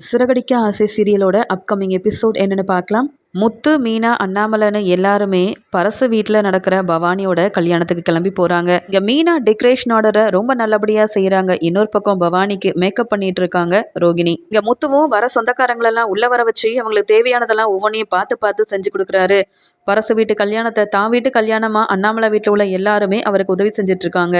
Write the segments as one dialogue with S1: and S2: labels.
S1: சிறகடிக்க ஆசை சீரியலோட upcoming episode என்னென்னு பார்க்கலாம். முத்து மீனா அண்ணாமலைன்னு எல்லாருமே பரசு வீட்டில் நடக்கிற பவானியோட கல்யாணத்துக்கு கிளம்பி போகிறாங்க இங்கே மீனா டெக்கரேஷன் ஆர்டரை ரொம்ப நல்லபடியாக செய்கிறாங்க இன்னொரு பக்கம் பவானிக்கு மேக்கப் பண்ணிட்டு இருக்காங்க ரோகிணி. இங்கே முத்துவும் வர சொந்தக்காரங்களெல்லாம் உள்ள வர வச்சு அவங்களுக்கு தேவையானதெல்லாம் ஒவ்வொன்றையும் பார்த்து பார்த்து செஞ்சு கொடுக்குறாரு. பரசு வீட்டு கல்யாணத்தை தான் வீட்டு கல்யாணமாக அண்ணாமலை வீட்டில் உள்ள எல்லாருமே அவருக்கு உதவி செஞ்சிட்ருக்காங்க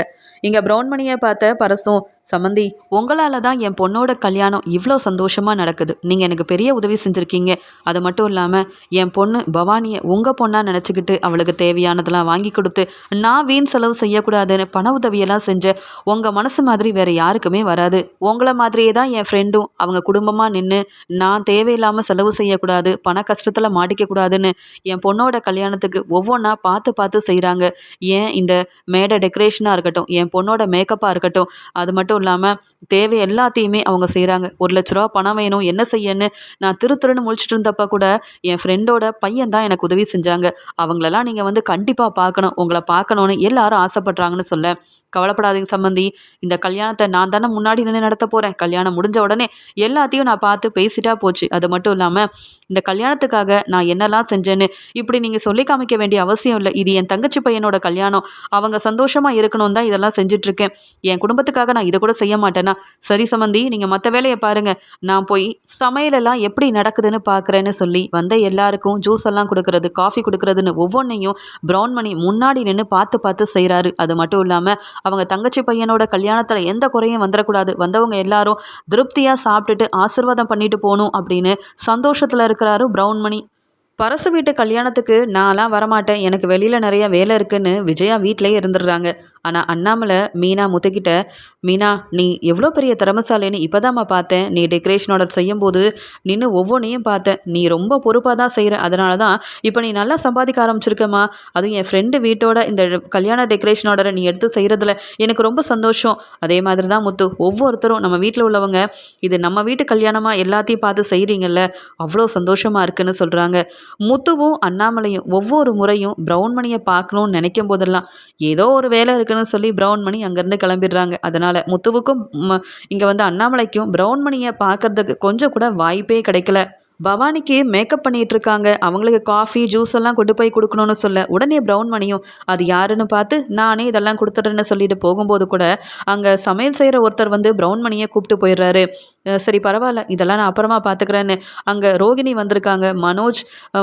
S1: இங்கே பிரௌன்மணியை பார்த்த பரசும் சமந்தி உங்களால் தான் என் பொண்ணோட கல்யாணம் இவ்வளோ சந்தோஷமாக நடக்குது. நீங்கள் எனக்கு பெரிய உதவி செஞ்சுருக்கீங்க. அது மட்டும் இல்லாமல் என் பொண்ணு பவானியை உங்கள் பொண்ணாக நினச்சிக்கிட்டு அவளுக்கு தேவையானதெல்லாம் வாங்கி கொடுத்து நான் வீண் செலவு செய்யக்கூடாதுன்னு பண உதவியெல்லாம் செஞ்ச உங்கள் மனசு மாதிரி வேறு யாருக்குமே வராது. உங்களை மாதிரியே தான் என் ஃப்ரெண்டும் அவங்க குடும்பமாக நின்று நான் தேவையில்லாமல் செலவு செய்யக்கூடாது பண கஷ்டத்தில் மாட்டிக்கக்கூடாதுன்னு என் பொண்ணோட கல்யாணத்துக்கு ஒவ்வொன்றா பார்த்து பார்த்து செய்கிறாங்க ஏன் இந்த மேடை டெக்கரேஷனாக இருக்கட்டும் என் பொண்ணோட மேக்கப்பாக இருக்கட்டும் அது மட்டும் மட்டும் இல்லாமல் தேவை எல்லாத்தையுமே அவங்க செய்கிறாங்க ஒரு லட்ச ரூபா பணம் வேணும் என்ன செய்யன்னு நான் திரு திருன்னு முழிச்சிட்டு இருந்தப்போ கூட என் ஃப்ரெண்டோட பையன் தான் எனக்கு உதவி செஞ்சாங்க. அவங்களெல்லாம் நீங்கள் வந்து கண்டிப்பாக பார்க்கணும். உங்களை பார்க்கணுன்னு எல்லாரும் ஆசைப்படுறாங்கன்னு சொல்ல. கவலைப்படாதீங்க சம்மந்தி இந்த கல்யாணத்தை நான் தானே முன்னாடி நின்று நடத்த போகிறேன் கல்யாணம் முடிஞ்ச உடனே எல்லாத்தையும் நான் பார்த்து பேசிட்டா போச்சு. அது மட்டும் இல்லாமல் இந்த கல்யாணத்துக்காக நான் என்னெல்லாம் செஞ்சேன்னு இப்படி நீங்கள் சொல்லி காமிக்க வேண்டிய அவசியம் இல்லை. இது என் தங்கச்சி பையனோட கல்யாணம். அவங்க சந்தோஷமாக இருக்கணும் தான் இதெல்லாம் செஞ்சிட்ருக்கேன் என் குடும்பத்துக்காக நான் இதை கூட செய்ய மாட்டேனா சரி சமந்தி நீங்கள் மற்ற வேலையை பாருங்கள் நான் போய் சமையலெல்லாம் எப்படி நடக்குதுன்னு பார்க்குறேன்னு சொல்லி வந்த எல்லாருக்கும் ஜூஸ் எல்லாம் கொடுக்கறது காஃபி கொடுக்கறதுன்னு ஒவ்வொன்றையும் ப்ரௌன் மணி முன்னாடி நின்று பார்த்து பார்த்து செய்கிறாரு அது மட்டும் இல்லாமல் அவங்க தங்கச்சி பையனோட கல்யாணத்தில் எந்த குறையும் வந்துடக்கூடாது. வந்தவங்க எல்லாரும் திருப்தியாக சாப்பிட்டுட்டு ஆசிர்வாதம் பண்ணிட்டு போகணும் அப்படின்னு சந்தோஷத்தில் இருக்கிறாரு ப்ரௌன் மணி பரசு வீட்டு கல்யாணத்துக்கு நான்லாம் வரமாட்டேன். எனக்கு வெளியில் நிறைய வேலை இருக்குன்னு விஜயா வீட்டிலே இருந்துடுறாங்க. ஆனால் அண்ணாமலை மீனா முத்துக்கிட்ட மீனா நீ எவ்வளோ பெரிய திறமசாலின்னு இப்போ தாம்மா பார்த்தேன். நீ டெக்கரேஷன் ஆர்டர் செய்யும்போது நின்று ஒவ்வொன்றையும் பார்த்தேன். நீ ரொம்ப பொறுப்பாக தான் செய்கிற அதனால தான் இப்போ நீ நல்லா சம்பாதிக்க ஆரம்பிச்சிருக்கம்மா. அதுவும் என் ஃப்ரெண்டு வீட்டோட இந்த கல்யாண டெக்கரேஷன் ஆர்டரை நீ எடுத்து செய்கிறதுல எனக்கு ரொம்ப சந்தோஷம். அதே மாதிரி தான் முத்து. ஒவ்வொருத்தரும் நம்ம வீட்டில் உள்ளவங்க இது நம்ம வீட்டு கல்யாணமாக எல்லாத்தையும் பார்த்து செய்கிறீங்கல்ல அவ்வளோ சந்தோஷமாக இருக்குன்னு சொல்கிறாங்க முத்துவும் அண்ணாமலையும் ஒவ்வொரு முறையும் ப்ரௌன் மணியை பார்க்கணும்னு நினைக்கும் போதெல்லாம் ஏதோ ஒரு வேலை இருக்குன்னு சொல்லி ப்ரௌன் மணி அங்கேருந்து கிளம்பிடுறாங்க. அதனால் முத்துவுக்கும் இங்கே வந்து அண்ணாமலைக்கும் ப்ரௌன் மணியை பார்க்கறதுக்கு கொஞ்சம் கூட வாய்ப்பே கிடைக்கல. பவானிக்கு மேக்கப் பண்ணிகிட்டு இருக்காங்க அவங்களுக்கு காஃபி ஜூஸ் எல்லாம் கொண்டு போய் கொடுக்கணும்னு சொல்ல உடனே ப்ரௌன் மணியும் அது யாருன்னு பார்த்து நானே இதெல்லாம் கொடுத்துட்றேன்னு சொல்லிட்டு போகும்போது கூட அங்கே சமையல் செய்கிற ஒருத்தர் வந்து ப்ரௌன் மணியை கூப்பிட்டு போயிடுறாரு. சரி பரவாயில்ல. இதெல்லாம் நான் அப்புறமா பார்த்துக்கிறேன்னு. அங்கே ரோகிணி வந்திருக்காங்க. மனோஜ்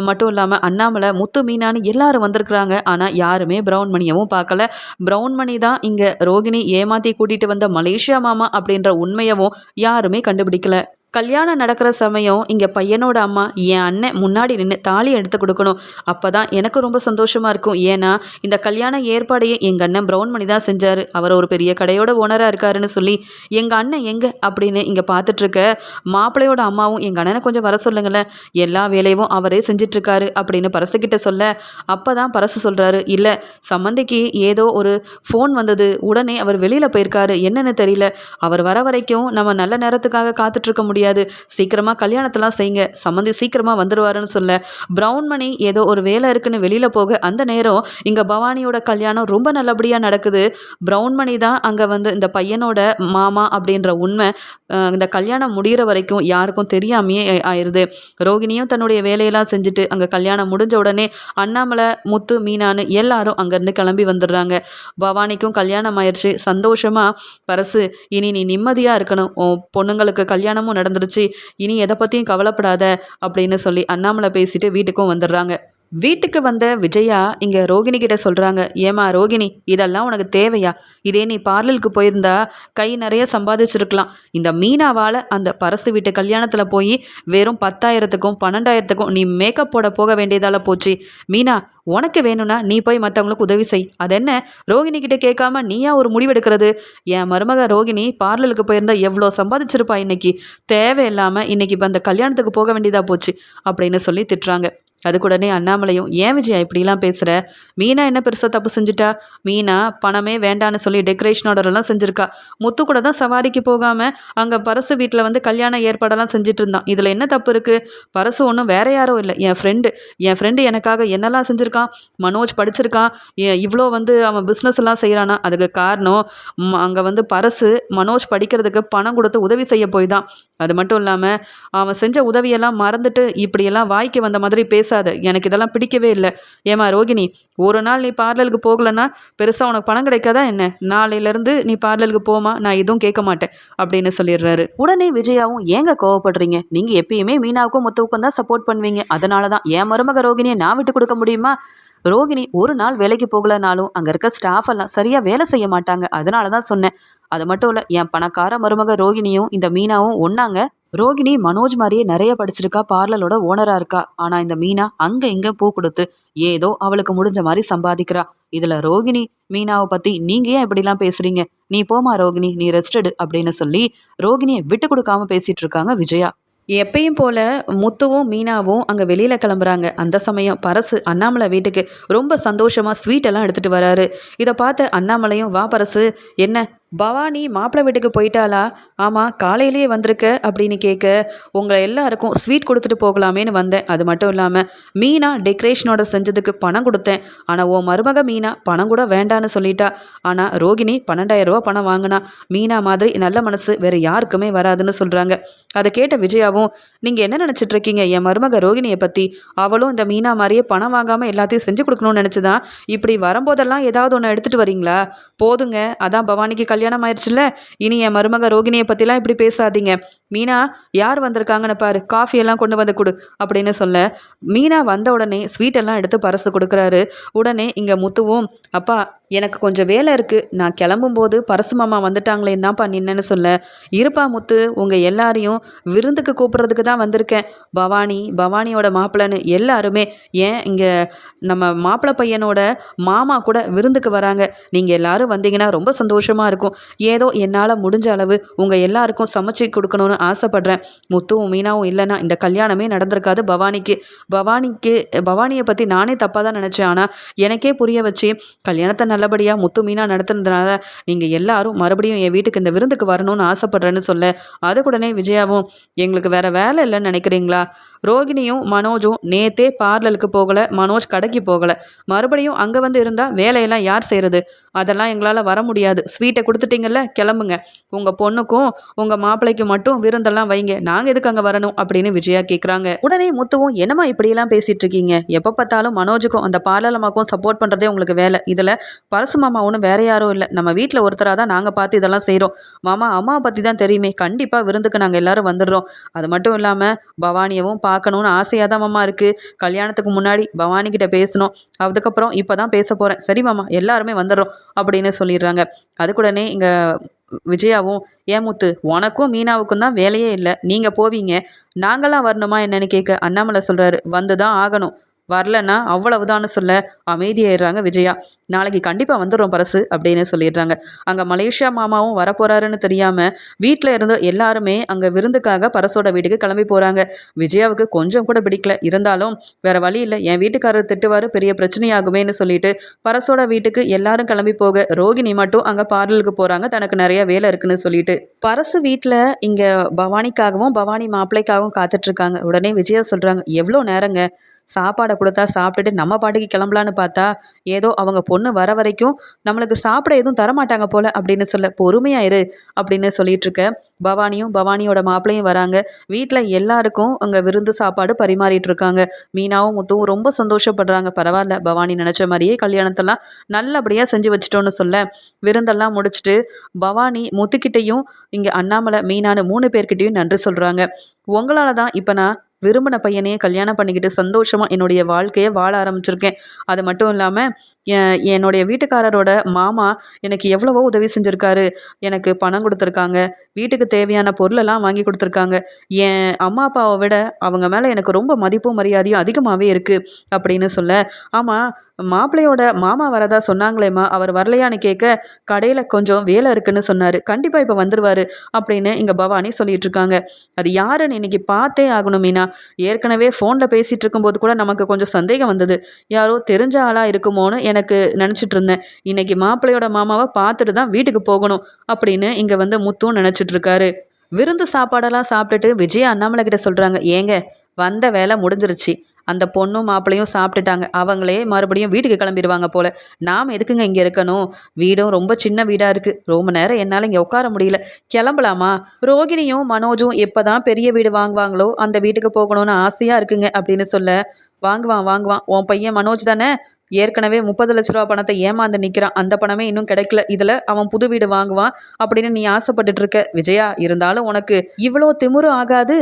S1: மட்டும் இல்லாமல் அண்ணாமலை முத்து மீனான்னு எல்லாரும் வந்திருக்கிறாங்க. ஆனால் யாருமே ப்ரௌன் மணியவும் பார்க்கல. ப்ரௌன் மணி தான் இங்கே ரோகிணி ஏமாற்றி கூட்டிகிட்டு வந்த மலேசியா மாமா அப்படின்ற உண்மையவும் யாருமே கண்டுபிடிக்கல. கல்யாணம் நடக்கிற சமயம் இங்கே பையனோட அம்மா என் அண்ணன் முன்னாடி நின்று தாலி எடுத்து கொடுக்கணும். அப்போ தான் எனக்கு ரொம்ப சந்தோஷமாக இருக்கும். ஏன்னா இந்த கல்யாண ஏற்பாடையே எங்கள் அண்ணன் ப்ரௌன் மணி தான் செஞ்சார். அவர் ஒரு பெரிய கடையோட ஓனராக இருக்காருன்னு சொல்லி எங்கள் அண்ணன் எங்கே? அப்படின்னு இங்கே பார்த்துட்ருக்க மாப்பிள்ளையோட அம்மாவும் எங்கள் அண்ணனை கொஞ்சம் வர சொல்லுங்களேன். எல்லா வேலையும் அவரே செஞ்சிட்ருக்காரு அப்படின்னு பரசுக்கிட்ட சொல்ல அப்போ தான் பரசு சொல்கிறாரு இல்லை சம்மந்திக்கு ஏதோ ஒரு ஃபோன் வந்தது. உடனே அவர் வெளியில் போயிருக்காரு. என்னென்னு தெரியல. அவர் வர வரைக்கும் நம்ம நல்ல நேரத்துக்காக காத்துட்ருக்க முடியும் முடியாது. சீக்கிரமாக கல்யாணத்தெல்லாம் செய்யுங்க. சம்மந்தி சீக்கிரமாக வந்துடுவாருன்னு சொல்ல ப்ரௌன் மணி ஏதோ ஒரு வேலை இருக்குன்னு வெளியில் போக அந்த நேரம் இங்கே பவானியோட கல்யாணம் ரொம்ப நல்லபடியாக நடக்குது. ப்ரௌன் மணி தான் அங்கே வந்து இந்த பையனோட மாமா அப்படின்ற உண்மை இந்த கல்யாணம் முடிகிற வரைக்கும் யாருக்கும் தெரியாமையே ஆயிடுது ரோகிணியும் தன்னுடைய வேலையெல்லாம் செஞ்சுட்டு அங்கே கல்யாணம் முடிஞ்ச உடனே அண்ணாமலை முத்து மீனான்னு எல்லாரும் அங்கேருந்து கிளம்பி வந்துடுறாங்க. பவானிக்கும் கல்யாணம் ஆயிடுச்சு சந்தோஷமாக பரசு இனி நீ நிம்மதியாக இருக்கணும். பொண்ணுங்களுக்கு கல்யாணமும் நடந்து நடந்துருச்சு. இனி எதை பற்றியும் கவலைப்படாத அப்படின்னு சொல்லி அண்ணாமலை பேசிட்டு வீட்டுக்கும் வந்துடுறாங்க. வீட்டுக்கு வந்த விஜயா இங்கே ரோகிணி கிட்ட சொல்கிறாங்க ஏமா ரோகிணி இதெல்லாம் உனக்கு தேவையா? இதே நீ பார்லருக்கு போயிருந்தா கை நிறைய சம்பாதிச்சிருக்கலாம். இந்த மீனாவால் அந்த பரசு வீட்டு கல்யாணத்தில் போய் வெறும் பத்தாயிரத்துக்கும் பன்னெண்டாயிரத்துக்கும் நீ மேக்கப் போட போக வேண்டியதால் போச்சு. மீனா உனக்கு வேணும்னா நீ போய் மற்றவங்களுக்கு உதவி செய். அது என்ன? ரோகிணி கிட்ட கேட்காம நீயா ஒரு முடிவெடுக்கிறது? என் மருமக ரோகிணி பார்லருக்கு போயிருந்தா எவ்வளோ சம்பாதிச்சிருப்பா இன்னைக்கு? தேவையில்லாமல் இன்னைக்கு இப்போ அந்த கல்யாணத்துக்கு போக வேண்டியதாக போச்சு. அப்படின்னு சொல்லி திட்டுறாங்க. அதுக்கு உடனே அண்ணாமலையும் ஏன் விஜயா இப்படிலாம் பேசுகிற மீனா என்ன பெருசாக தப்பு செஞ்சுட்டா? மீனா பணமே வேண்டான்னு சொல்லி டெக்கரேஷன் ஆர்டரெல்லாம் செஞ்சுருக்கா. முத்து கூட தான் சவாரிக்கு போகாமல் அங்கே பரசு வீட்டில் வந்து கல்யாண ஏற்பாடெல்லாம் செஞ்சுட்டு இருந்தான். இதில் என்ன தப்பு இருக்குது பரசு ஒன்றும் வேற யாரும் இல்லை. என் ஃப்ரெண்டு என் ஃப்ரெண்டு எனக்காக என்னெல்லாம் செஞ்சுருக்கான்? மனோஜ் படிச்சிருக்கான். ஏன் இவ்வளோ வந்து அவன் பிஸ்னஸ் எல்லாம் செய்கிறானா அதுக்கு காரணம் அங்கே வந்து பரசு மனோஜ் படிக்கிறதுக்கு பணம் கொடுத்து உதவி செய்ய போய் தான் அது மட்டும் இல்லாமல் அவன் செஞ்ச உதவியெல்லாம் மறந்துட்டு இப்படியெல்லாம் வாய்க்கு வந்த மாதிரி பேசாத. எனக்கு இதெல்லாம் பிடிக்கவே இல்லை. ஏமா ரோகிணி ஒரு நாள் நீ பார்லருக்கு போகலன்னா பெருசாக உனக்கு பணம் கிடைக்காதா என்ன? நாளையிலேருந்து நீ பார்லருக்கு போமா நான் எதுவும் கேட்க மாட்டேன் அப்படின்னு சொல்லிடுறாரு. உடனே விஜயாவும் ஏங்க கோவப்படுறீங்க? நீங்கள் எப்பயுமே மீனாவுக்கும் முத்துவுக்கும் தான் சப்போர்ட் பண்ணுவீங்க. அதனால தான் என் மருமக ரோகிணியை நான் விட்டு கொடுக்க முடியுமா? ரோகிணி ஒரு நாள் வேலைக்கு போகலனாலும் அங்கே இருக்க ஸ்டாஃப் எல்லாம் சரியாக வேலை செய்ய மாட்டாங்க. அதனால தான் சொன்னேன். அது மட்டும் இல்லை என் பணக்கார மருமக ரோகிணியும் இந்த மீனாவும் ஒன்றாங்க ரோகிணி மனோஜ் மாதிரியே நிறைய படிச்சிருக்கா பார்லரோட ஓனராக இருக்கா. ஆனால் இந்த மீனா அங்கே இங்கே பூ கொடுத்து ஏதோ அவளுக்கு முடிஞ்ச மாதிரி சம்பாதிக்கிறா. இதில் ரோகிணி மீனாவை பற்றி நீங்கள் ஏன் இப்படிலாம் பேசுகிறீங்க நீ போமா ரோகிணி நீ ரெஸ்டடு அப்படின்னு சொல்லி ரோகிணியை விட்டு கொடுக்காம பேசிட்டு இருக்காங்க விஜயா. எப்பயும் போல முத்துவும் மீனாவும் அங்கே வெளியில் கிளம்புறாங்க. அந்த சமயம் பரசு அண்ணாமலை வீட்டுக்கு ரொம்ப சந்தோஷமாக ஸ்வீட் எல்லாம் எடுத்துகிட்டு வராரு. இதை பார்த்த அண்ணாமலையும் வா பரசு என்ன? பவானி மாப்பிள்ளை வீட்டுக்கு போயிட்டாளா? ஆமாம் காலையிலேயே வந்திருக்க அப்படின்னு கேட்க உங்களை எல்லாருக்கும் ஸ்வீட் கொடுத்துட்டு போகலாமேன்னு வந்தேன். அது மட்டும் இல்லாமல் மீனா டெக்கரேஷனோட செஞ்சதுக்கு பணம் கொடுத்தேன். ஆனால் உன் மருமக மீனா பணம் கூட வேண்டான்னு சொல்லிட்டா. ஆனால் ரோகிணி பன்னெண்டாயிரம் ரூபா பணம் வாங்கினா மீனா மாதிரி நல்ல மனசு வேறு யாருக்குமே வராதுன்னு சொல்கிறாங்க அதை கேட்ட விஜயாவும் நீங்கள் என்ன நினச்சிட்டு இருக்கீங்க? என் மருமக ரோகிணியை பற்றி அவளும் இந்த மீனா மாதிரியே பணம் வாங்காமல் எல்லாத்தையும் செஞ்சு கொடுக்கணும்னு நினச்சிதான். இப்படி வரும்போதெல்லாம் ஏதாவது ஒன்று எடுத்துகிட்டு வரீங்களா? போதுங்க. அதான் பவானிக்கு கல்யாணம் ஆயிடுச்சுல்ல இனி என் மருமக ரோகிணியை பற்றிலாம் இப்படி பேசாதீங்க. மீனா யார் வந்திருக்காங்கன்னு பாரு. காஃபி எல்லாம் கொண்டு வந்து கொடு அப்படின்னு சொல்ல மீனா வந்த உடனே ஸ்வீட் எல்லாம் எடுத்து பரசு கொடுக்குறாரு. உடனே இங்கே முத்துவும் அப்பா எனக்கு கொஞ்சம் வேலை இருக்குது நான் கிளம்பும்போது பரசு மாமா வந்துட்டாங்களேன்னு தான்ப்பா நின்னேன்னு சொல்ல. இருப்பா முத்து உங்கள் எல்லாரையும் விருந்துக்கு கூப்பிட்றதுக்கு தான் வந்திருக்கேன். பவானி பவானியோட மாப்பிள்ளைன்னு எல்லாருமே ஏன் இங்கே நம்ம மாப்பிள்ளை பையனோட மாமா கூட விருந்துக்கு வராங்க. நீங்கள் எல்லாரும் வந்தீங்கன்னா ரொம்ப சந்தோஷமாக இருக்கும். ஏதோ என்னால் முடிஞ்ச அளவு உங்கள் எல்லாருக்கும் சமைச்சு கொடுக்கணும்னு ஆசைப்பட்றேன். முத்துவும் மீனாவும் இல்லைன்னா இந்த கல்யாணமே நடந்திருக்காது பவானிக்கு. பவானிக்கு பவானியை பற்றி நானே தப்பாக தான் நினச்சேன். ஆனால் எனக்கே புரிய வச்சு கல்யாணத்தை நல்லபடியாக முத்து மீனா நடத்துனதுனால நீங்கள் எல்லாரும் மறுபடியும் என் வீட்டுக்கு இந்த விருந்துக்கு வரணும்னு ஆசைப்பட்றேன்னு சொல்ல அதுக்குடனே விஜயாவும் எங்களுக்கு வேற வேலை இல்லைன்னு நினைக்கிறீங்களா? ரோகிணியும் மனோஜும் நேத்தே பார்லருக்கு போகலை மனோஜ் கடைக்கு போகலை. மறுபடியும் அங்கே வந்து இருந்தால் வேலையெல்லாம் யார் செய்கிறது அதெல்லாம் எங்களால் வர முடியாது. ஸ்வீட்டை கொடுத்து கொடுத்துட்டீங்கல்ல? கிளம்புங்க. உங்கள் பொண்ணுக்கும் உங்கள் மாப்பிள்ளைக்கும் மட்டும் விருந்தெல்லாம் வைங்க. நாங்கள் எதுக்கு அங்கே வரணும்? அப்படின்னு விஜயா கேட்குறாங்க உடனே முத்துவும் என்னம்மா இப்படியெல்லாம் பேசிகிட்டு இருக்கீங்க? எப்போ பார்த்தாலும் மனோஜுக்கும் அந்த பாலாளமாக்கும் சப்போர்ட் பண்ணுறதே உங்களுக்கு வேலை. இதில் பரசு மாமா ஒன்றும் வேற யாரும் இல்லை. நம்ம வீட்டில் ஒருத்தராக தான் நாங்கள் பார்த்து இதெல்லாம் செய்கிறோம் மாமா அம்மாவை பற்றி தான் தெரியுமே. கண்டிப்பாக விருந்துக்கு நாங்கள் எல்லாரும் வந்துடுறோம். அது மட்டும் இல்லாமல் பவானியவும் பார்க்கணுன்னு ஆசையாக தான் மாமா இருக்குது கல்யாணத்துக்கு முன்னாடி பவானி கிட்ட பேசணும். அதுக்கப்புறம் இப்போ தான் பேச போகிறேன் சரி மாமா எல்லாருமே வந்துடுறோம். அப்படின்னு சொல்லிடுறாங்க. அதுக்குடனே இங்கே விஜயாவும் ஏமுத்து உனக்கும் மீனாவுக்கும் தான் வேலையே இல்லை. நீங்கள் போவீங்க. நாங்களாம் வரணுமா என்னன்னு கேட்க அண்ணாமலை சொல்கிறாரு வந்து தான் ஆகணும். வரலன்னா அவ்வளவுதான்னு சொல்ல அமைதியாயிடுறாங்க விஜயா. நாளைக்கு கண்டிப்பாக வந்துடும் பரசு அப்படின்னு சொல்லிடுறாங்க. அங்கே மலேசியா மாமாவும் வரப்போறாருன்னு தெரியாமல் வீட்டில் இருந்து எல்லாருமே அங்கே விருந்துக்காக பரசோட வீட்டுக்கு கிளம்பி போகிறாங்க விஜயாவுக்கு கொஞ்சம் கூட பிடிக்கல. இருந்தாலும் வேற வழி இல்லை. என் வீட்டுக்காரர் திட்டுவார் பெரிய பிரச்சனையாகுமேன்னு சொல்லிட்டு பரசோட வீட்டுக்கு எல்லாரும் கிளம்பி போக ரோகிணி மட்டும் அங்கே பார்லருக்கு போகிறாங்க தனக்கு நிறைய வேலை இருக்குன்னு சொல்லிட்டு. பரசு வீட்டில் இங்கே பவானிக்காகவும் பவானி மாப்பிள்ளைக்காகவும் காத்துட்ருக்காங்க உடனே விஜயா சொல்கிறாங்க எவ்வளோ நேரங்க? சாப்பாடை கொடுத்தா சாப்பிட்டுட்டு நம்ம பாட்டுக்கு கிளம்பலான்னு பார்த்தா ஏதோ அவங்க பொண்ணு வர வரைக்கும் நம்மளுக்கு சாப்பிட எதுவும் தரமாட்டாங்க போல அப்படின்னு சொல்ல பொறுமையாயிரு அப்படின்னு சொல்லிட்டு இருக்க பவானியும் பவானியோட மாப்பிளையும் வராங்க. வீட்டில் எல்லாருக்கும் அங்கே விருந்து சாப்பாடு பரிமாறிட்டு இருக்காங்க. மீனாவும் முத்துவும் ரொம்ப சந்தோஷப்படுறாங்க. பரவாயில்ல பவானி நினச்ச மாதிரியே கல்யாணத்தெல்லாம் நல்லபடியாக செஞ்சு வச்சிட்டோன்னு சொல்ல விருந்தெல்லாம் முடிச்சுட்டு பவானி முத்துக்கிட்டையும் இங்கே அண்ணாமலை மீனான்னு மூணு பேர்கிட்டையும் நன்றி சொல்கிறாங்க உங்களால் தான் இப்போ நான் விரும்பின பையனையே கல்யாணம் பண்ணிக்கிட்டு சந்தோஷமாக என்னுடைய வாழ்க்கையை வாழ ஆரம்பிச்சிருக்கேன். அது மட்டும் இல்லாமல் என்னுடைய வீட்டுக்காரரோட மாமா எனக்கு எவ்வளவோ உதவி செஞ்சுருக்காரு. எனக்கு பணம் கொடுத்துருக்காங்க. வீட்டுக்கு தேவையான பொருளெல்லாம் வாங்கி கொடுத்துருக்காங்க. என் அம்மா அப்பாவை விட அவங்க மேலே எனக்கு ரொம்ப மதிப்பும் மரியாதையும் அதிகமாகவே இருக்குது அப்படின்னு சொல்ல ஆமாம் மாப்பிள்ளையோட மாமா வரதா சொன்னாங்களேம்மா அவர் வரலையான்னு கேட்க கடையில் கொஞ்சம் வேலை இருக்குன்னு சொன்னார். கண்டிப்பாக இப்போ வந்துடுவார் அப்படின்னு இங்கே பவானி சொல்லிட்டு இருக்காங்க. அது யாருன்னு இன்னைக்கு பார்த்தே ஆகணும் மீனா. ஏற்கனவே ஃபோனில் பேசிகிட்டு இருக்கும்போது கூட நமக்கு கொஞ்சம் சந்தேகம் வந்தது. யாரோ தெரிஞ்ச ஆளாக இருக்குமோன்னு எனக்கு நினச்சிட்டு இருந்தேன். இன்னைக்கு மாப்பிள்ளையோட மாமாவை பார்த்துட்டு தான் வீட்டுக்கு போகணும் அப்படின்னு இங்கே வந்து முத்தும் நினச்சிட்டு இருக்காரு. விருந்து சாப்பாடெல்லாம் சாப்பிட்டுட்டு விஜய் அண்ணாமலை கிட்ட சொல்கிறாங்க ஏங்க வந்த வேலை முடிஞ்சிருச்சு. அந்த பொண்ணும் மாப்பிள்ளையும் சாப்பிட்டுட்டாங்க. அவங்களே மறுபடியும் வீட்டுக்கு கிளம்பிடுவாங்க போல. நாம் எதுக்குங்க இங்கே இருக்கணும்? வீடும் ரொம்ப சின்ன வீடாக இருக்குது ரொம்ப நேரம் என்னால் இங்கே உட்கார முடியல. கிளம்பலாமா? ரோகிணியும் மனோஜும் எப்போ தான் பெரிய வீடு வாங்குவாங்களோ அந்த வீட்டுக்கு போகணும்னு ஆசையாக இருக்குங்க அப்படின்னு சொல்ல வாங்குவான் வாங்குவான். உன் பையன் மனோஜ் தானே? ஏற்கனவே முப்பது லட்ச ரூபா பணத்தை ஏமாந்து நிற்கிறான் அந்த பணமே இன்னும் கிடைக்கல. இதில் அவன் புது வீடு வாங்குவான் அப்படின்னு நீ ஆசைப்பட்டுட்டு இருக்க. விஜயா இருந்தாலும் உனக்கு இவ்வளோ திமிரு ஆகாது.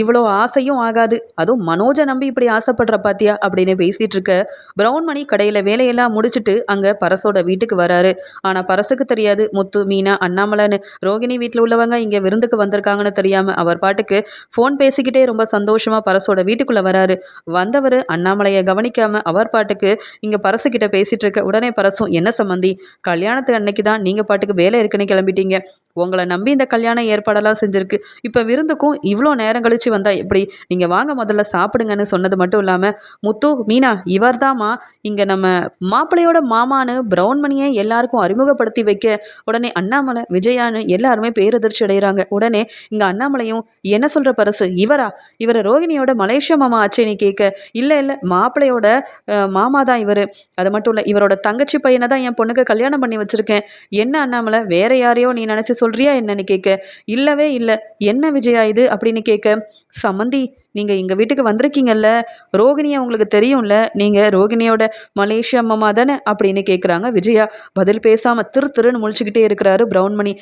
S1: இவ்வளோ ஆசையும் ஆகாது. அதுவும் மனோஜை நம்பி இப்படி ஆசைப்படுற பாத்தியா? அப்படின்னு பேசிகிட்டு இருக்க ப்ரௌன் மணி கடையில் வேலையெல்லாம் முடிச்சுட்டு அங்கே பரசோட வீட்டுக்கு வராரு. ஆனால் பரசுக்கு தெரியாது. முத்து மீனா அண்ணாமலைன்னு ரோகிணி வீட்டில் உள்ளவங்க இங்கே விருந்துக்கு வந்திருக்காங்கன்னு தெரியாமல் அவர் பாட்டுக்கு ஃபோன் பேசிக்கிட்டே ரொம்ப சந்தோஷமாக பரசோட வீட்டுக்குள்ளே வராரு. வந்தவர் அண்ணாமலையை கவனிக்காமல் அவர் பாட்டுக்கு இங்கே பரசுக்கிட்ட பேசிகிட்டு இருக்க உடனே பரசும் என்ன சம்மந்தி கல்யாணத்துக்கு அன்னைக்கு தான் நீங்கள் பாட்டுக்கு வேலை இருக்குன்னு கிளம்பிட்டீங்க. உங்களை நம்பி இந்த கல்யாண ஏற்பாடெல்லாம் செஞ்சுருக்கு. இப்போ விருந்துக்கும் இவ்வளோ நேரம் கழிச்சு வந்தா எப்படி? நீங்கள் வாங்க முதல்ல சாப்பிடுங்கன்னு சொன்னது மட்டும் இல்லாமல் முத்து மீனா இவர் தாம்மா இங்கே நம்ம மாப்பிள்ளையோட மாமான்னு ப்ரௌன் எல்லாருக்கும் அறிமுகப்படுத்தி வைக்க உடனே அண்ணாமலை விஜயான்னு எல்லாருமே பேரதிர்ச்சி அடைகிறாங்க. உடனே இங்கே அண்ணாமலையும் என்ன சொல்கிற பரசு? இவரா? இவரை ரோகிணியோட மலேசியா மாமா ஆச்சேன்னு கேட்க இல்லை இல்லை மாப்பிள்ளையோட மாமா தான் இவர். அது மட்டும் இல்லை இவரோட தங்கச்சி பையனை தான் என் பொண்ணுக்கு கல்யாணம் பண்ணி வச்சுருக்கேன். என்ன அண்ணாமலை வேற யாரையோ நீ நினச்சி சொல்கிறியா என்னன்னு கேட்க இல்லவே இல்லை. என்ன விஜயா இது? அப்படின்னு கேட்க சம்மந்தி நீங்கள் எங்கள் வீட்டுக்கு வந்திருக்கீங்கல்ல? ரோகிணியை உங்களுக்கு தெரியும்ல? நீங்கள் ரோகிணியோட மலேசியா அம்மா தானே? அப்படின்னு கேட்குறாங்க விஜயா. பதில் பேசாமல் திரு திருன்னு முழிச்சுக்கிட்டே இருக்கிறாரு பிரவுன்மணி.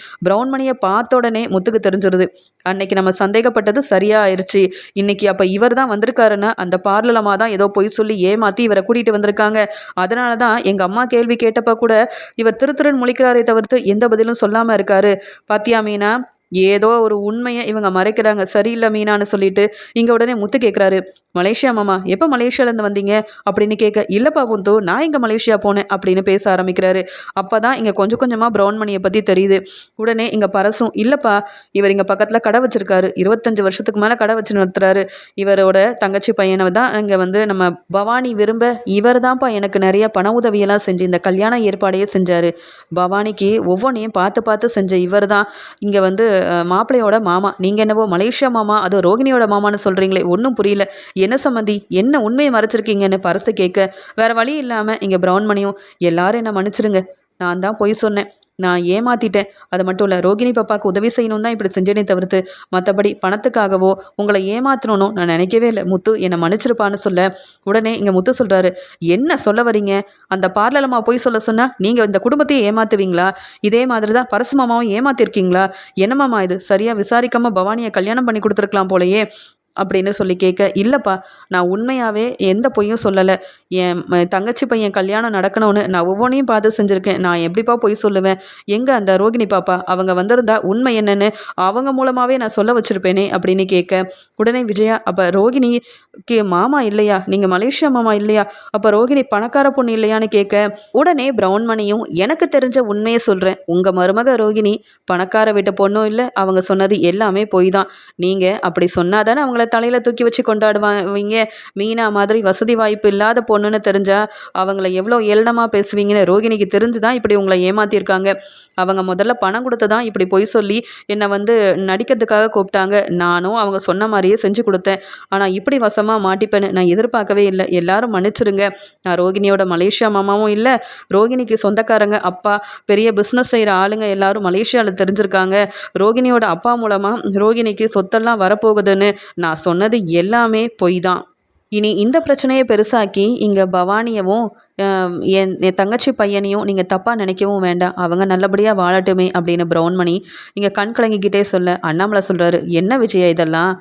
S1: மணி பார்த்த உடனே முத்துக்கு தெரிஞ்சிருது. அன்னைக்கு நம்ம சந்தேகப்பட்டது சரியா ஆயிடுச்சு இன்னைக்கு அப்போ இவர் தான் வந்திருக்காருன்னா அந்த பார்லலமாக தான் ஏதோ பொய் சொல்லி ஏமாற்றி இவரை கூட்டிகிட்டு வந்திருக்காங்க. அதனால தான் எங்கள் அம்மா கேள்வி கேட்டப்போ கூட இவர் திரு திருன்னு முழிக்கிறாரே தவிர்த்து எந்த பதிலும் சொல்லாமல் இருக்காரு. பாத்தியா மீனா? ஏதோ ஒரு உண்மையை இவங்க மறைக்கிறாங்க. சரியில்லை மீனான்னு சொல்லிட்டு இங்கே உடனே முத்து கேட்குறாரு மலேசியா மாமா எப்போ மலேசியாலேருந்து வந்தீங்க? அப்படின்னு கேட்க இல்லைப்பா புந்து நான் இங்கே மலேசியா போனேன் அப்படின்னு பேச ஆரம்பிக்கிறாரு. அப்போ தான் இங்கே கொஞ்சம் கொஞ்சமாக ப்ரௌன் மணியை பற்றி தெரியுது. உடனே இங்கே பரசும் இல்லைப்பா இவர் இங்கே பக்கத்தில் கடை வச்சிருக்காரு. இருபத்தஞ்சு வருஷத்துக்கு மேலே கடை வச்சு நடத்துறாரு. இவரோட தங்கச்சி பையனை தான் இங்கே வந்து நம்ம பவானி விரும்ப இவர் தான்ப்பா எனக்கு நிறைய பண உதவியெல்லாம் செஞ்சு இந்த கல்யாண ஏற்பாடையே செஞ்சார். பவானிக்கு ஒவ்வொன்றையும் பார்த்து பார்த்து செஞ்ச இவர் தான் இங்கே வந்து மாப்பிள்ளையோட மாமா. நீங்கள் என்னவோ மலேசியா மாமா அது ரோகிணியோட மாமான்னு சொல்கிறீங்களே ஒன்றும் புரியல. என்ன சம்மந்தி என்ன உண்மையை மறைச்சிருக்கீங்கன்னு பரசு கேட்க. வேறு வழி இல்லாமல் இங்கே பிரவுன் மணியும் எல்லாரும் என்னை மன்னிச்சிருங்க. நான் தான் பொய் சொன்னேன். நான் ஏமாத்திட்டேன். அது மட்டும் இல்லை ரோகிணி பாப்பாவுக்கு உதவி செய்யணும் தான் இப்படி செஞ்சேனே தவிர்த்து மற்றபடி பணத்துக்காகவோ உங்களை ஏமாற்றணும் நான் நினைக்கவே இல்லை. முத்து என்னை மன்னிச்சிருப்பான்னு சொல்ல உடனே இங்கே முத்து சொல்கிறாரு என்ன சொல்ல வரீங்க அந்த பார்லலம்மா போய் சொல்ல சொன்னால் நீங்கள் இந்த குடும்பத்தையே ஏமாத்துவீங்களா? இதே மாதிரி தான் பரசு மாமாவும் ஏமாத்திருக்கீங்களா? என்னமாமா இது? சரியாக விசாரிக்காமல் பவானியை கல்யாணம் பண்ணி கொடுத்துருக்கலாம் போலயே அப்படின்னு சொல்லி கேட்க இல்லைப்பா நான் உண்மையாகவே எந்த பொய்யும் சொல்லலை. என் தங்கச்சி பையன் கல்யாணம் நடக்கணும்னு நான் ஒவ்வொன்றையும் பார்த்து செஞ்சுருக்கேன். நான் எப்படிப்பா பொய் சொல்லுவேன்? எங்கே அந்த ரோகிணி பாப்பா? அவங்க வந்திருந்தா உண்மை என்னன்னு அவங்க மூலமாகவே நான் சொல்ல வச்சுருப்பேனே அப்படின்னு கேட்க உடனே விஜயா அப்போ ரோகிணிக்கு மாமா இல்லையா? நீங்கள் மலேசியா மாமா இல்லையா? அப்போ ரோகிணி பணக்கார பொண்ணு இல்லையான்னு கேட்க உடனே ப்ரௌன் மணியும் எனக்கு தெரிஞ்ச உண்மையை சொல்கிறேன் உங்கள் மருமக ரோகிணி பணக்கார வீட்டு பொண்ணும் இல்லை. அவங்க சொன்னது எல்லாமே பொய் தான். நீங்கள் அப்படி சொன்னாதானே அவங்கள தலையில் தூக்கி வச்சு கொண்டாடுவாங்க. மீனா மாதிரி வசதி வாய்ப்பு இல்லாத பொண்ணுன்னு தெரிஞ்சால் அவங்கள எவ்வளோ ஏளனமாக பேசுவீங்கன்னு ரோகிணிக்கு தெரிஞ்சு தான் இப்படி உங்களை ஏமாற்றியிருக்காங்க அவங்க முதல்ல பணம் கொடுத்து தான் இப்படி பொய் சொல்லி என்னை வந்து நடிக்கிறதுக்காக கூப்பிட்டாங்க. நானும் அவங்க சொன்ன மாதிரியே செஞ்சு கொடுத்தேன். ஆனால் இப்படி வசமாக மாட்டிப்பேன்னு நான் எதிர்பார்க்கவே இல்லை. எல்லாரும் மன்னிச்சிருங்க. நான் ரோகிணியோட மலேசியா மாமாவும் இல்லை. ரோகிணிக்கு சொந்தக்காரங்க அப்பா பெரிய பிஸ்னஸ் செய்கிற ஆளுங்க எல்லாரும் மலேசியாவில் தெரிஞ்சிருக்காங்க. ரோகிணியோட அப்பா மூலமாக ரோகிணிக்கு சொத்தெல்லாம் வரப்போகுதுன்னு நான் நான் சொன்னது எல்லாமே பொய் தான். இனி இந்த பிரச்சனையை பெருசாக்கி இங்கே பவானியவும் என் என் தங்கச்சி பையனையும் நீங்கள் தப்பாக நினைக்கவும் வேண்டாம். அவங்க நல்லபடியாக வாழட்டுமே அப்படின்னு ப்ரௌன் இங்கே கண் கலங்கிக்கிட்டே சொல்ல அண்ணாமலை சொல்கிறாரு என்ன விஜயா இதெல்லாம்?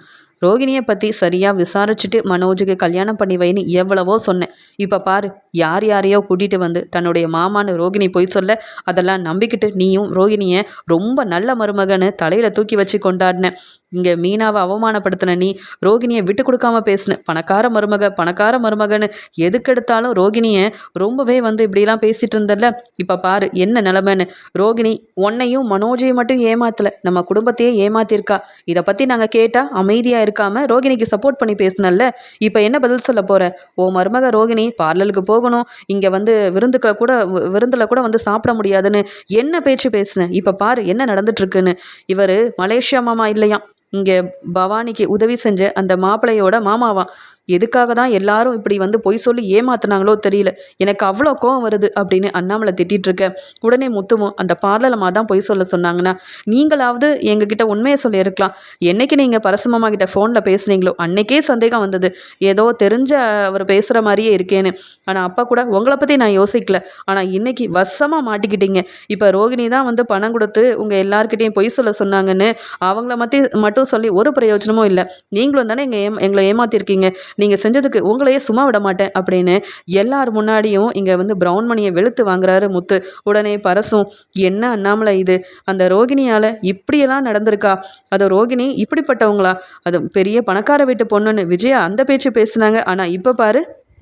S1: ரோகிணியை பற்றி சரியாக விசாரிச்சுட்டு மனோஜுக்கு கல்யாணம் பண்ணி வைன்னு எவ்வளவோ சொன்னேன். இப்போ பாரு யார் யாரையோ கூட்டிகிட்டு வந்து தன்னுடைய மாமான்னு ரோகிணி போய் சொல்ல அதெல்லாம் நம்பிக்கிட்டு நீயும் ரோகிணியை ரொம்ப நல்ல மருமகன்னு தலையில் தூக்கி வச்சு கொண்டாடினேன் இங்கே மீனாவை அவமானப்படுத்தின நீ ரோகிணியை விட்டு கொடுக்காம பேசின. பணக்கார மருமக பணக்கார மருமகன்னு எதுக்கெடுத்தாலும் ரோகிணியை ரொம்பவே வந்து இப்படிலாம் பேசிட்டு இருந்தல இப்போ பாரு என்ன நிலமைன்னு. ரோகிணி உன்னையும் மனோஜையும் மட்டும் ஏமாத்தலை. நம்ம குடும்பத்தையே ஏமாத்திருக்கா. இதை பற்றி நாங்கள் கேட்டால் அமைதியாக இருக்காமல் ரோகிணிக்கு சப்போர்ட் பண்ணி பேசினல்ல? இப்போ என்ன பதில் சொல்ல போகிற ஓ மருமக ரோகிணி பார்லருக்கு போகணும். இங்கே வந்து விருந்துக்களை கூட விருந்தில் கூட வந்து சாப்பிட முடியாதுன்னு என்ன பேச்சு பேசினேன் இப்போ பாரு என்ன நடந்துட்டு இருக்குன்னு. இவர் மலேசியா மாமா இல்லையாம். இங்கே பவானிக்கு உதவி செஞ்ச அந்த மாப்பிள்ளையோட மாமாவான் எதுக்காக தான் எல்லாரும் இப்படி வந்து பொய் சொல்லி ஏமாத்துனாங்களோ தெரியல. எனக்கு அவ்வளோ கோவம் வருது அப்படின்னு அண்ணாமலை திட்டிட்டு இருக்க உடனே முத்துவும் அந்த பார்லலமாக தான் பொய் சொல்ல சொன்னாங்கன்னா நீங்களாவது எங்ககிட்ட உண்மையை சொல்லியிருக்கலாம் என்னைக்கு நீங்கள் பரசுமாமா கிட்ட ஃபோனில் பேசுனீங்களோ அன்னைக்கே சந்தேகம் வந்தது. ஏதோ தெரிஞ்ச அவர் பேசுகிற மாதிரியே இருக்கேன்னு. ஆனால் அப்பா கூட உங்களை பற்றி நான் யோசிக்கல. ஆனால் இன்னைக்கு வசமாக மாட்டிக்கிட்டீங்க. இப்போ ரோகிணி தான் வந்து பணம் கொடுத்து உங்கள் எல்லாருக்கிட்டையும் பொய் சொல்ல சொன்னாங்கன்னு அவங்கள மத்தி மட்டும் சொல்லி ஒரு பிரயோஜனமும் இல்லை. நீங்களும் தானே எங்கள் ஏம் எங்களை ஏமாத்திருக்கீங்க. நீங்கள் செஞ்சதுக்கு உங்களையே சும்மா விட மாட்டேன் அப்படின்னு எல்லார் முன்னாடியும் இங்கே வந்து ப்ரௌன் மணியை வெளுத்து வாங்குறாரு முத்து. உடனே பரசும் என்ன அண்ணாமலை இது? அந்த ரோகிணியால் இப்படியெல்லாம் நடந்திருக்கா? அது ரோகிணி இப்படிப்பட்டவங்களா? அது பெரிய பணக்கார வீட்டு பொண்ணுன்னு. விஜயா அந்த பேச்சு பேசுனாங்க. ஆனால் இப்போ பாரு.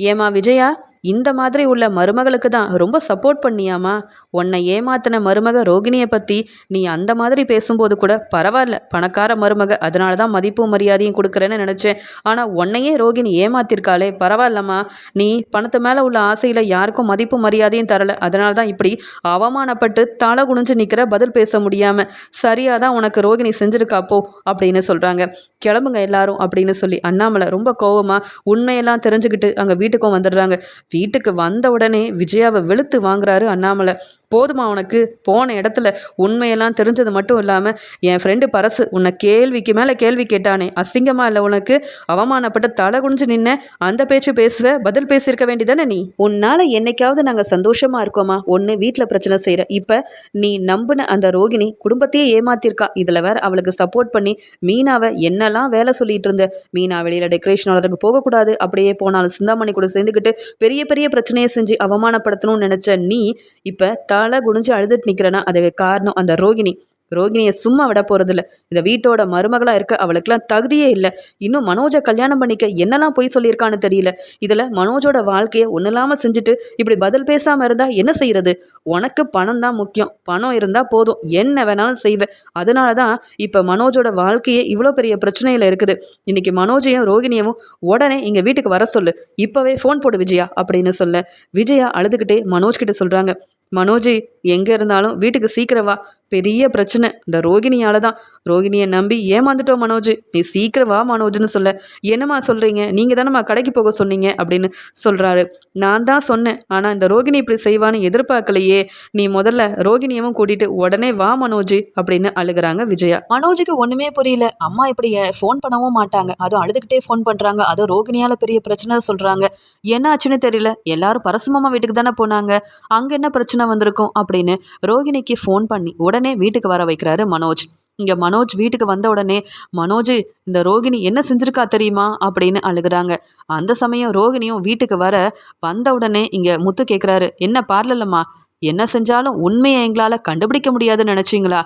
S1: ஏமா விஜயா இந்த மாதிரி உள்ள மருமகளுக்கு தான் ரொம்ப சப்போர்ட் பண்ணியாமா? உன்னை ஏமாத்தின மருமக ரோகிணியை பற்றி நீ அந்த மாதிரி பேசும்போது கூட பரவாயில்ல பணக்கார மருமக அதனால தான் மதிப்பும் மரியாதையும் கொடுக்குறேன்னு நினச்சேன். ஆனால் உன்னையே ரோகிணி ஏமாத்திருக்காளே பரவாயில்லம்மா. நீ பணத்து மேலே உள்ள ஆசையில் யாருக்கும் மதிப்பு மரியாதையும் தரல அதனால தான் இப்படி அவமானப்பட்டு தலை குனிஞ்சு நிற்கிற பதில் பேச முடியாமல் சரியாக தான் உனக்கு ரோகிணி செஞ்சுருக்காப்போ அப்படின்னு சொல்கிறாங்க கிளம்புங்க எல்லாரும் அப்படின்னு சொல்லி அண்ணாமலை ரொம்ப கோவமாக உண்மையெல்லாம் தெரிஞ்சுக்கிட்டு அங்கே வீட்டுக்கும் வந்துடுறாங்க. வீட்டுக்கு வந்த உடனே விஜயாவை வெளுத்து வாங்குறாரு அண்ணாமலை. போதுமா உனக்கு? போன இடத்துல உண்மையெல்லாம் தெரிஞ்சது மட்டும் இல்லாமல் என் ஃப்ரெண்டு பரசு உன்னை கேள்விக்கு மேலே கேள்வி கேட்டானே. அசிங்கமா இல்லை உனக்கு? அவமானப்பட்டு தலை குனிஞ்சு நின்ன. அந்த பேச்சு பேசுவ பதில் பேசியிருக்க வேண்டியதானே நீ? உன்னால் என்னைக்காவது நாங்கள் சந்தோஷமாக இருக்கோமா? ஒன்று வீட்டில் பிரச்சனை செய்கிற இப்போ நீ நம்பின அந்த ரோகிணி குடும்பத்தையே ஏமாத்திருக்கா. இதில் வேற அவளுக்கு சப்போர்ட் பண்ணி மீனாவை என்னெல்லாம் வேலை சொல்லிட்டு இருந்த? மீனா வெளியில் டெக்கரேஷன் வளர்க்கு போகக்கூடாது. அப்படியே போனாலும் சிந்தாமணி கூட சேர்ந்துக்கிட்டு பெரிய பெரிய பிரச்சனையை செஞ்சு அவமானப்படுத்தணும்னு நினச்ச நீ இப்போ தலை குனிஞ்சு அழுதுட்டு நிற்கிறேன்னா அதுக்கு காரணம் அந்த ரோகிணி. ரோகிணியை சும்மா விட போகிறதில்ல இந்த வீட்டோட மருமகளாக இருக்க அவளுக்கெல்லாம் தகுதியே இல்லை. இன்னும் மனோஜை கல்யாணம் பண்ணிக்க என்னெல்லாம் பொய் சொல்லியிருக்கான்னு தெரியல. இதில் மனோஜோட வாழ்க்கையை ஒன்றும் இல்லாமல் செஞ்சுட்டு இப்படி பதில் பேசாமல் இருந்தால் என்ன செய்கிறது உனக்கு பணம் தான் முக்கியம். பணம் இருந்தால் போதும். என்ன வேணாலும் செய்வேன் அதனால தான் இப்போ மனோஜோட வாழ்க்கையே இவ்வளோ பெரிய பிரச்சனையில் இருக்குது. இன்றைக்கி மனோஜையும் ரோகிணியவும் உடனே எங்கள் வீட்டுக்கு வர சொல்லு. இப்போவே ஃபோன் போடு விஜயா அப்படின்னு சொல்ல. விஜயா அழுதுகிட்டே மனோஜ் கிட்ட சொல்கிறாங்க மனோஜி எங்கே இருந்தாலும் வீட்டுக்கு சீக்கிரம் வா. பெரிய பிரச்சனை. இந்த ரோகிணியால தான் ரோகிணியை நம்பி ஏமாந்துட்டோம் மனோஜ். நீ சீக்கிரம் வா மனோஜ்னு சொல்ல. என்னம்மா சொல்கிறீங்க நீங்கள் தானம்மா கடைக்கு போக சொன்னீங்க அப்படின்னு சொல்கிறாரு நான் தான் சொன்னேன். ஆனால் இந்த ரோகிணி இப்படி செய்வான்னு எதிர்பார்க்கலையே. நீ முதல்ல ரோகிணியவும் கூட்டிட்டு உடனே வா மனோஜ் அப்படின்னு அழுகிறாங்க விஜயா. மனோஜுக்கு ஒன்றுமே புரியல. அம்மா இப்படி ஃபோன் பண்ணவும் மாட்டாங்க. அதுவும் அழுதுகிட்டே ஃபோன் பண்ணுறாங்க அதுவும் ரோகிணியால் பெரிய பிரச்சனை சொல்கிறாங்க என்ன ஆச்சுன்னு தெரியல. எல்லாரும் பரசுமாமா வீட்டுக்கு தானே போனாங்க. அங்கே என்ன பிரச்சனை வந்திருக்கும் அப்படின்னு ரோகிணிக்கு ஃபோன் பண்ணி உடனே உடனே வீட்டுக்கு வர வைக்கிறாரு மனோஜ். இங்கே மனோஜ் வீட்டுக்கு வந்த உடனே மனோஜ் இந்த ரோகிணி என்ன செஞ்சிருக்கா தெரியுமா? அப்படின்னு அழுகுறாங்க. அந்த சமயம் ரோகிணியும் வீட்டுக்கு வர வந்த உடனே இங்கே முத்து கேட்குறாரு என்ன பார்லலம்மா என்ன செஞ்சாலும் உண்மையை எங்களால் கண்டுபிடிக்க முடியாதுன்னு நினச்சிங்களா?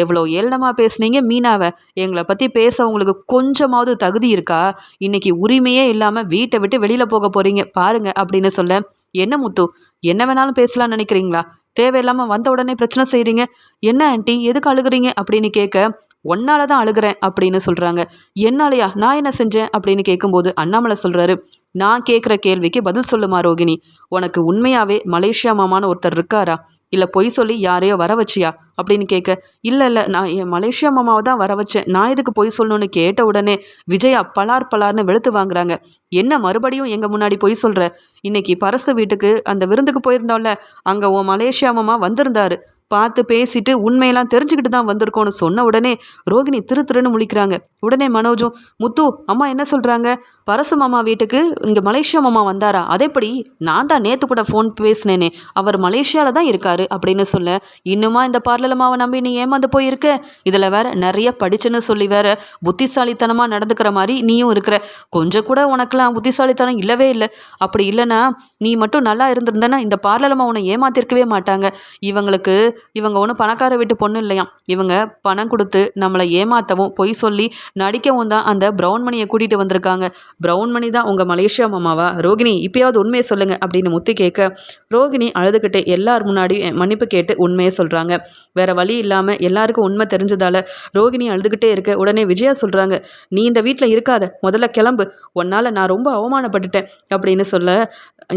S1: எவ்வளோ ஏளனமாக பேசுனீங்க மீனாவை. எங்களை பற்றி பேச உங்களுக்கு கொஞ்சமாவது தகுதி இருக்கா? இன்னைக்கு உரிமையே இல்லாமல் வீட்டை விட்டு வெளியில் போக போகிறீங்க பாருங்க அப்படின்னு சொல்ல என்ன முத்து? என்ன வேணாலும் பேசலாம்னு நினைக்கிறீங்களா? தேவையில்லாமல் வந்த உடனே பிரச்சனை செய்கிறீங்க என்ன ஆண்டி? எதுக்கு அழுகுறீங்க? அப்படின்னு கேட்க ஒன்னால தான் அழுகிறேன் அப்படின்னு சொல்கிறாங்க என்னாலையா? நான் என்ன செஞ்சேன்? அப்படின்னு கேட்கும்போது அண்ணாமலை சொல்கிறாரு நான் கேட்குற கேள்விக்கு பதில் சொல்லுமா ரோகிணி? உனக்கு உண்மையாகவே மலேசியா மாமான்னு ஒருத்தர் இருக்காரா? இல்லை பொய் சொல்லி யாரையோ வர வச்சியா? அப்படின்னு கேட்க இல்லை இல்லை நான் என் மலேசியா மாமாவை தான் வர வச்சேன். நான் எதுக்கு பொய் சொல்லணும்னு கேட்ட உடனே விஜயா பலார் பலார்னு வெளுத்து வாங்குறாங்க. என்ன மறுபடியும் எங்கள் முன்னாடி பொய் சொல்கிற இன்னைக்கு பரசு வீட்டுக்கு அந்த விருந்துக்கு போயிருந்தோம்ல அங்கே உன் மலேசியா மாமா வந்திருந்தாரு. பார்த்து பேசிட்டு உண்மையெல்லாம் தெரிஞ்சுக்கிட்டு தான் வந்திருக்கோன்னு சொன்ன உடனே ரோகிணி திரு திருன்னு முழிக்கிறாங்க. உடனே மனோஜும் முத்து அம்மா என்ன சொல்கிறாங்க பரசு மாமா வீட்டுக்கு இங்கே மலேசியா மாமா வந்தாரா? அதேப்படி நான் தான் நேற்று கூட ஃபோன் பேசினேனே. அவர் மலேசியாவில் தான் இருக்காரு அப்படின்னு சொல்ல இன்னுமா இந்த பார்லர் மாவை நம்பி நீ ஏமாந்து போயிருக்க? இதில் வேற நிறைய படிச்சுன்னு சொல்லி வேற புத்திசாலித்தனமாக நடந்துக்கிற மாதிரி நீயும் இருக்கிற. கொஞ்சம் கூட உனக்கெல்லாம் புத்திசாலித்தனம் இல்லவே இல்லை. அப்படி இல்லைன்னா நீ மட்டும் நல்லா இருந்திருந்தனா இந்த பார்லர் மாவனை ஏமாத்திருக்கவே மாட்டாங்க. இவங்களுக்கு இவங்க ஒன்றும் பணக்கார வீட்டு பொண்ணு இல்லையாம். இவங்க பணம் கொடுத்து நம்மளை ஏமாற்றவும் பொய் சொல்லி நடிக்கவும் தான் அந்த ப்ரௌன் மணியை கூட்டிகிட்டு வந்திருக்காங்க. ப்ரௌன் மணி தான் உங்கள் மலேசியா மாமாவா? ரோகிணி இப்பயாவது உண்மையை சொல்லுங்கள் அப்படின்னு முத்து கேட்க ரோகிணி அழுதுகிட்டு எல்லார் முன்னாடி மன்னிப்பு கேட்டு உண்மையை சொல்கிறாங்க வேற வழி இல்லாமல் எல்லாருக்கும் உண்மை தெரிஞ்சதால் ரோகிணி அழுதுகிட்டே இருக்க உடனே விஜயா சொல்கிறாங்க நீ இந்த வீட்டில் இருக்காத முதல்ல கிளம்பு. உன்னால் நான் ரொம்ப அவமானப்பட்டுட்டேன். அப்படின்னு சொல்ல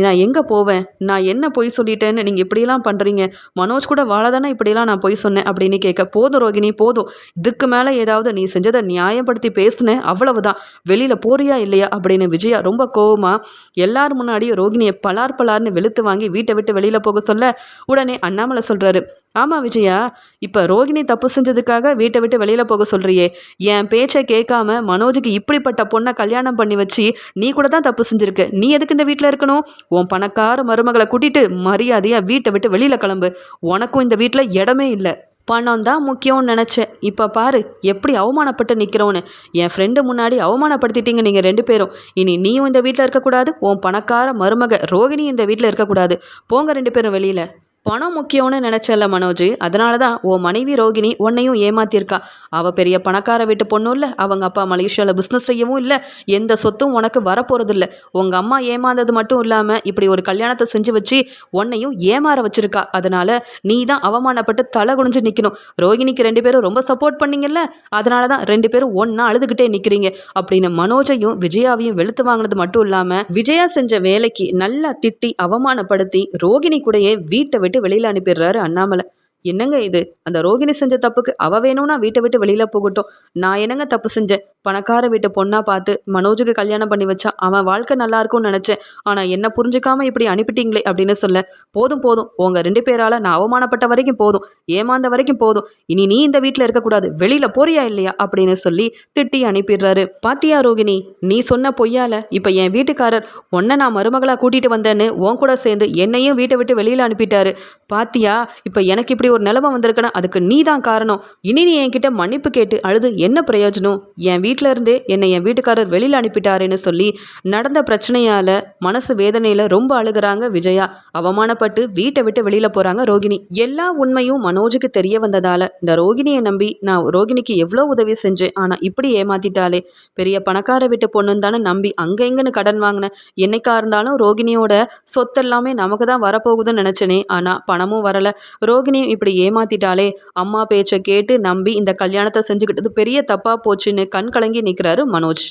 S1: நான் எங்கே போவேன்? நான் என்ன பொய் சொல்லிட்டேன்னு நீங்கள் இப்படியெல்லாம் பண்ணுறீங்க மனோஜ் கூட தானே இப்படிலாம் நான் பொய் சொன்னேன் அப்படின்னு கேட்க போதும் ரோகிணி போதும். இதுக்கு மேலே ஏதாவது நீ செஞ்சதை நியாயப்படுத்தி பேசினேன் அவ்வளவுதான். வெளியில் போறியா இல்லையா? அப்படின்னு விஜயா ரொம்ப கோவமாக எல்லார் முன்னாடியும் ரோகிணியை பலார் பலார்னு வெளுத்து வாங்கி வீட்டை விட்டு வெளியில் போக சொல்ல உடனே அண்ணாமலை சொல்கிறாரு ஆமாம் விஜயா இப்போ ரோகிணி தப்பு செஞ்சதுக்காக வீட்டை விட்டு வெளியில் போக சொல்கிறியே என் பேச்சை கேட்காம மனோஜுக்கு இப்படிப்பட்ட பொண்ணை கல்யாணம் பண்ணி வச்சு நீ கூட தான் தப்பு செஞ்சுருக்க. நீ எதுக்கு இந்த வீட்டில் இருக்கணும்? உன் பணக்கார மருமகளை கூட்டிட்டு மரியாதையாக வீட்டை விட்டு வெளியில் கிளம்பு. உனக்கும் இந்த வீட்டில் இடமே இல்லை. பணம் தான் முக்கியம்னு நினச்சேன். இப்போ பாரு எப்படி அவமானப்பட்டு நிற்கிறோன்னு என் ஃப்ரெண்டு முன்னாடி அவமானப்படுத்திட்டீங்க நீங்கள் ரெண்டு பேரும். இனி நீயும் இந்த வீட்டில் இருக்கக்கூடாது உன் பணக்கார மருமக ரோகிணி இந்த வீட்டில் இருக்கக்கூடாது. போங்க ரெண்டு பேரும் வெளியில். பணம் முக்கியம்னு நினச்சல மனோஜ். அதனால தான் ஓ மனைவி ரோகிணி உன்னையும் ஏமாத்திருக்கா அவள் பெரிய பணக்கார வீட்டு பொண்ணும் இல்லை. அவங்க அப்பா மலேசியாவில் பிஸ்னஸ் செய்யவும் இல்லை. எந்த சொத்தும் உனக்கு வரப்போகிறது இல்லை உங்கள் அம்மா ஏமாந்தது மட்டும் இல்லாமல் இப்படி ஒரு கல்யாணத்தை செஞ்சு வச்சு உன்னையும் ஏமாற வச்சிருக்கா. அதனால் நீ தான் அவமானப்பட்டு தலை குனிஞ்சு நிற்கணும் ரோகிணிக்கு ரெண்டு பேரும் ரொம்ப சப்போர்ட் பண்ணிங்கல்ல? அதனால தான் ரெண்டு பேரும் ஒன்றா அழுதுகிட்டே நிற்கிறீங்க அப்படின்னு மனோஜையும் விஜயாவையும் வெளுத்து வாங்கினது மட்டும் இல்லாமல் விஜயா செஞ்ச வேலைக்கு நல்லா திட்டி அவமானப்படுத்தி ரோகிணி கூடயே வீட்டை விட்டு வெளியில் அனுப்பிடுறாரு அண்ணாமலை. என்னங்க இது? அந்த ரோகிணி செஞ்ச தப்புக்கு அவ வேணும்னா வீட்டை விட்டு வெளியில் போகட்டும். நான் என்னங்க தப்பு செஞ்சேன்? பணக்கார வீட்டு பொண்ணாக பார்த்து மனோஜுக்கு கல்யாணம் பண்ணி வச்சா அவன் வாழ்க்கை நல்லா இருக்கும்னு நினச்சேன். ஆனால் என்ன புரிஞ்சுக்காம இப்படி அனுப்பிட்டீங்களே அப்படின்னு சொல்ல போதும் போதும். உங்கள் ரெண்டு பேரால் நான் அவமானப்பட்ட வரைக்கும் போதும். ஏமாந்த வரைக்கும் போதும். இனி நீ இந்த வீட்டில் இருக்கக்கூடாது. வெளியில் போறியா இல்லையா? அப்படின்னு சொல்லி திட்டி அனுப்பிடுறாரு. பாத்தியா ரோகிணி? நீ சொன்ன பொய்யால இப்போ என் வீட்டுக்காரர் உன்னை நான் மருமகளாக கூட்டிகிட்டு வந்தேன்னு உன் கூட சேர்ந்து என்னையும் வீட்டை விட்டு வெளியில் அனுப்பிட்டாரு. பாத்தியா? இப்போ எனக்கு இப்படி ஒரு நிலைமை வந்திருக்குன்னா அதுக்கு நீ தான் காரணம். இனி நீ என்கிட்ட மன்னிப்பு கேட்டு அழுது என்ன பிரயோஜனம்? என் வீட்டில் இருந்தே என்னை என் வீட்டுக்காரர் வெளியில் அனுப்பிட்டாருன்னு சொல்லி நடந்த பிரச்சனையால் மனசு வேதனையில் ரொம்ப அழுகிறாங்க விஜயா. அவமானப்பட்டு வீட்டை விட்டு வெளியில் போகிறாங்க ரோகிணி. எல்லா உண்மையும் மனோஜுக்கு தெரிய வந்ததால் இந்த ரோகிணியை நம்பி நான் ரோகிணிக்கு எவ்வளோ உதவி செஞ்சேன் ஆனால் இப்படி ஏமாத்திட்டாலே பெரிய பணக்கார வீட்டு பொண்ணுன்னு தானே நம்பி அங்கே எங்கன்னு கடன் வாங்கினேன் என்னைக்கா இருந்தாலும் ரோகிணியோட சொத்தெல்லாமே நமக்கு தான் வரப்போகுதுன்னு நினச்சேனே ஆனால் பணமும் வரலை. ரோகிணியும் இப்படி ஏமாத்திட்டாலே அம்மா பேச்சை கேட்டு நம்பி இந்த கல்யாணத்தை செஞ்சுக்கிட்டது பெரிய தப்பாக போச்சுன்னு கண் கலங்கி நிற்கிறாரு மனோஜ்.